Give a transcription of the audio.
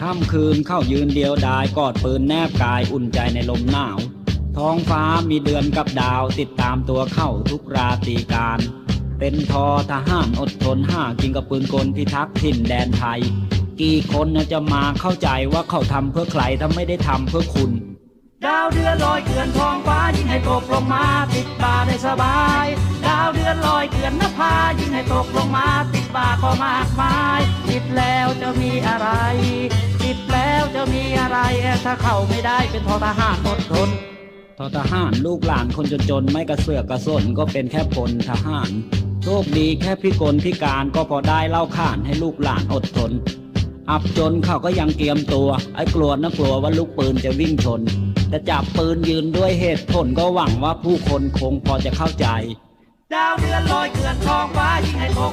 ค่ำคืนเข้ายืนเดียวดายกอดปืนแนบกายอุ่นใจในลมหนาว ท้องฟ้ามีเดือนกับดาวติดตามตัวเข้าทุกราตรีการ เป็นทอทหารอดทนห้ากินกับปืนกลพิทักษ์ถิ่นแดนไทย กี่คนจะมาเข้าใจว่าเขาทำเพื่อใครถ้าไม่ได้ทำเพื่อคุณ ดาวเดือนลอยเกลื่อนท้องฟ้ายิ่งให้ตกลงมาติดบ่าได้สบาย ดาวเดือนลอยเกลื่อนนภายิ่งให้ตกลงมาติดบ่าก็มากมายติดแล้ว ถ้าเข้าไม่ได้เป็นทอทหารอดทนทอทหารลูกหลานคนจนๆไม่กระเสือกกระสนก็เป็นแค่พลทหารโชคดีแค่พิกลพิการก็พอได้เล่าข่านให้ลูกหลานอดทน อับจนเขาก็ยังเตรียมตัว ไอ้กลัวนะกลัวว่าลูกปืนจะวิ่งชนแต่จับปืนยืนด้วยเหตุผลก็หวังว่าผู้คนคงพอจะเข้าใจ ดาวเดือนลอยเกลื่อนท้องฟ้ายิ่งให้ตก